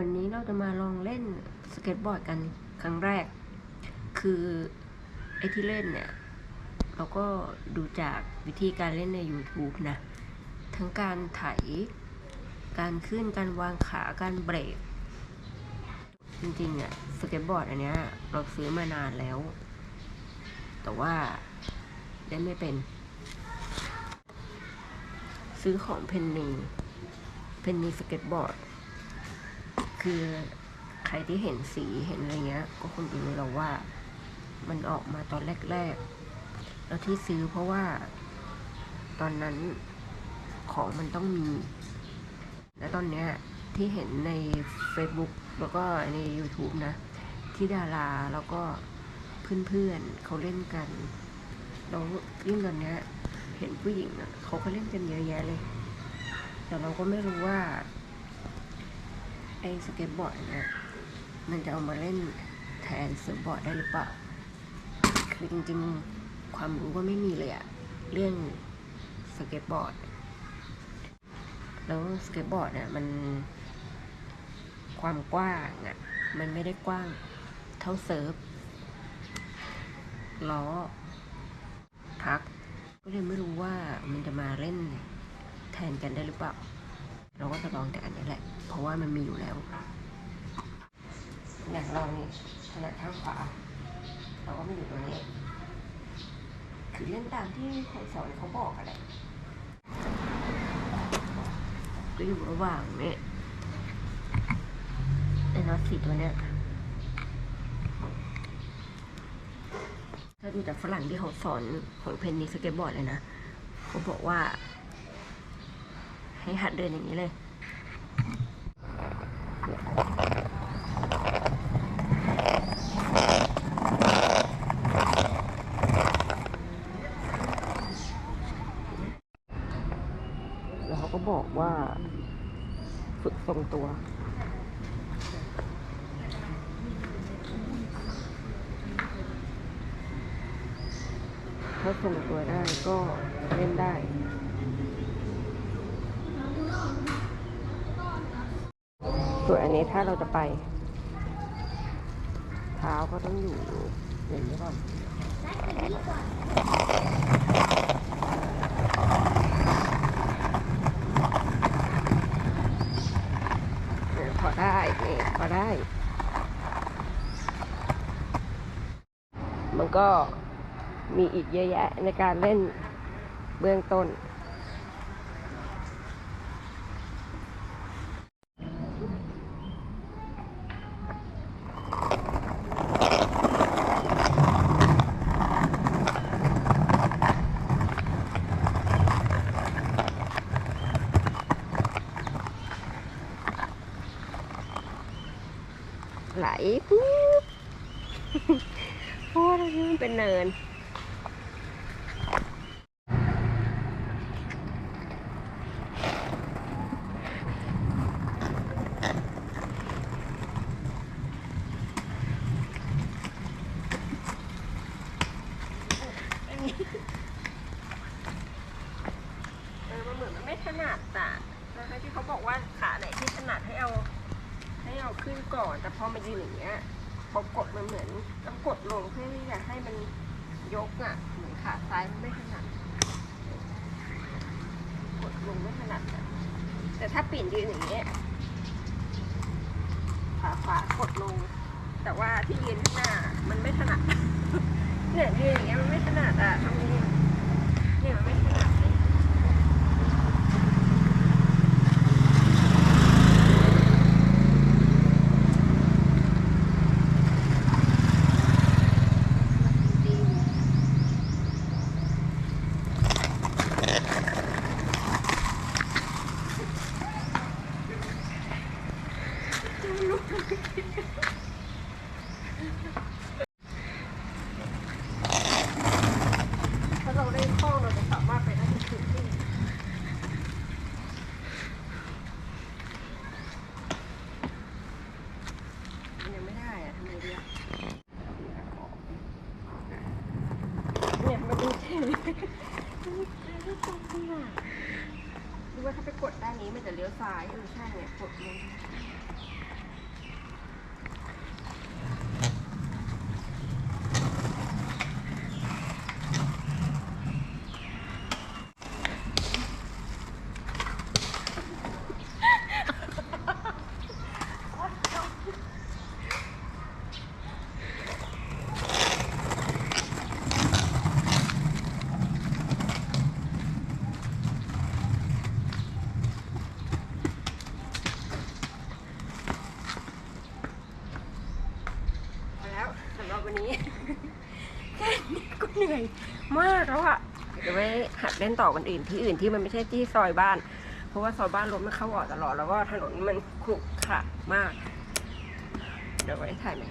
วันนี้เราจะมาลองเล่นสเก็ตบอร์ดกันครั้งแรก คือไอที่เล่นเนี่ย เราก็ดูจากวิธีการเล่นใน YouTube นะ ทั้งการไถ การขึ้น การวางขา การเบรก จริงๆอะสเก็ตบอร์ดอันเนี้ยเราซื้อมานานแล้ว แต่ว่าเล่นไม่เป็น ซื้อของเพนนีเพนนีสเก็ตบอร์ด คือใครที่เห็นสีเห็นอะไรเงี้ย ก็คงจะรู้แล้วว่า มันออกมาตอนแรกๆแล้วที่ซื้อเพราะว่าตอนนั้นของมันต้องมี และตอนเนี้ยที่เห็นใน Facebook แล้วก็ใน YouTube นะ ที่ดาราแล้วก็เพื่อนๆเขาเล่นกันแล้วยิ่งตอนเนี้ยเห็นผู้หญิงอะเขาก็เล่นกันเยอะแยะเลย แต่เราก็ไม่รู้ว่า ไอ้สเก็ตบอร์ดเนี่ยมันจะเอามาเล่นแทนเซิร์ฟบอร์ดได้หรือเปล่าคือจริงๆความรู้ก็ไม่มีเลยอะเรื่องสเก็ตบอร์ด แล้วสเก็ตบอร์ดเนี่ยมันความกว้างอะมันไม่ได้กว้างเท่าเซิร์ฟล้อพัก ก็เลยไม่รู้ว่ามันจะมาเล่นแทนกันได้หรือเปล่า เราก็จะลองแต่อันนี้แหละ เพราะว่ามันมีอยู่แล้วอย่างเรานี่ถนัดข้างขวา เราก็ไม่อยู่ตรงนี้คือเล่นตามที่คนสอนเขาบอกอะไรก็อยู่ระหว่างนี้ไอ้น็อตสีตัวเนี้ยถ้าดูจากฝรั่งที่เขาสอนของเพนนีสเก็ตบอร์ดเลยนะ เขาบอกว่า ให้หัดเดินอย่างนี้เลย แล้วเขาก็บอกว่า ฝึกทรงตัวถ้าทรงตัวได้ก็เล่นได้ ส่วนอันนี้ถ้าเราจะไป เท้าก็ต้องอยู่อย่างนี้ก่อนพอได้นี่พอได้ มันก็มีอีกเยอะแยะในการเล่นเบื้องต้น ไหลปุ๊บเพราะว่าตรงนี้มันเป็นเนิน เออมันเหมือนมันไม่ถนัดอะนะคะที่เขาบอกว่าขาไหนที่ถนัดให้เอา ให้เอาขึ้นก่อน แต่พอมายืนอย่างเงี้ยพอกดมันเหมือนต้องกดลงเพื่อที่จะให้มันยกอะเหมือนขาซ้ายมันไม่ถนัดกดลงไม่ถนัดแต่ถ้าปีนยืนอย่างเงี้ยขาขวากดลง แต่ว่าที่ยืนข้างหน้ามันไม่ถนัดเนี่ยยืนอย่างเงี้ยมันไม่ถนัดอะตรงนี้เนี่ยมันไม่ถนัดเลย จริงถ้าเราเล่นคล่องเราจะสามารถไปได้ทุกจุดที่มันยังไม่ได้อะทำไงดีอะ เนี่ยมาดูเท่เลยไม่ตรงนี่อะ ดูว่าถ้าไปกดด้านนี้มันจะเลี้ยวซ้ายเออใช่เนี่ยกดลง เหนื่ อยมากแล้วอะเดี๋ยวไว้หัดเล่นต่อวันอื่นที่อื่นที่มันไม่ใช่ที่ซอยบ้าน เพราะว่าซอยบ้านรถมันเข้าออกตลอดแล้วก็ถนนมันขรุขระมาก เดี๋ยวไว้ถ่ายไหม